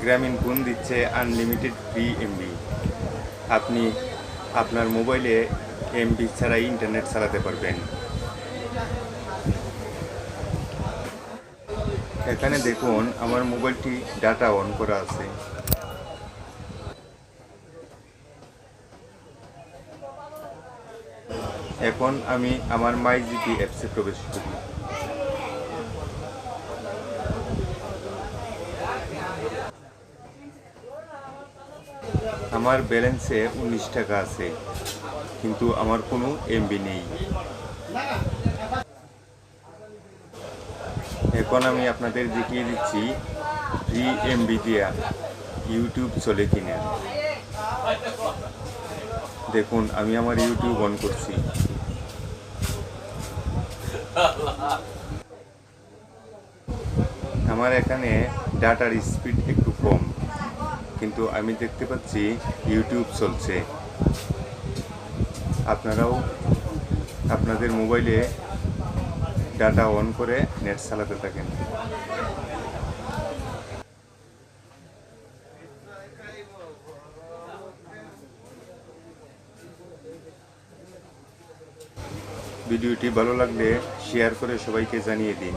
গ্রামীণ ফোন দিচ্ছে unlimited free MB আপনি আপনার মোবাইলে এমবি ছাড়াই ইন্টারনেট চালাতে পারবেন। এখানে দেখুন, আমার মোবাইলটি ডাটা অন করা আছে। এখন আমি আমার মাই জিপি অ্যাপসে প্রবেশ করি। আমার ব্যালেন্সে উনিশ টাকা আছে, কিন্তু আমার কোনো এমবি নেই। এখন আমি আপনাদের দেখিয়ে দিচ্ছি ফ্রি এমবি দিয়া ইউটিউব চলে কিনা। দেখুন, আমি আমার ইউটিউব অন করছি। আমার এখানে ডাটার স্পিড একটু কম। কিন্তু আমি দেখতে পাচ্ছি ইউটিউব চলছে। আপনারাও আপনাদের মোবাইলে ডাটা অন করে নেট চালাতে থাকেন। ভিডিওটি ভালো লাগলে শেয়ার করে সবাইকে জানিয়ে দিন।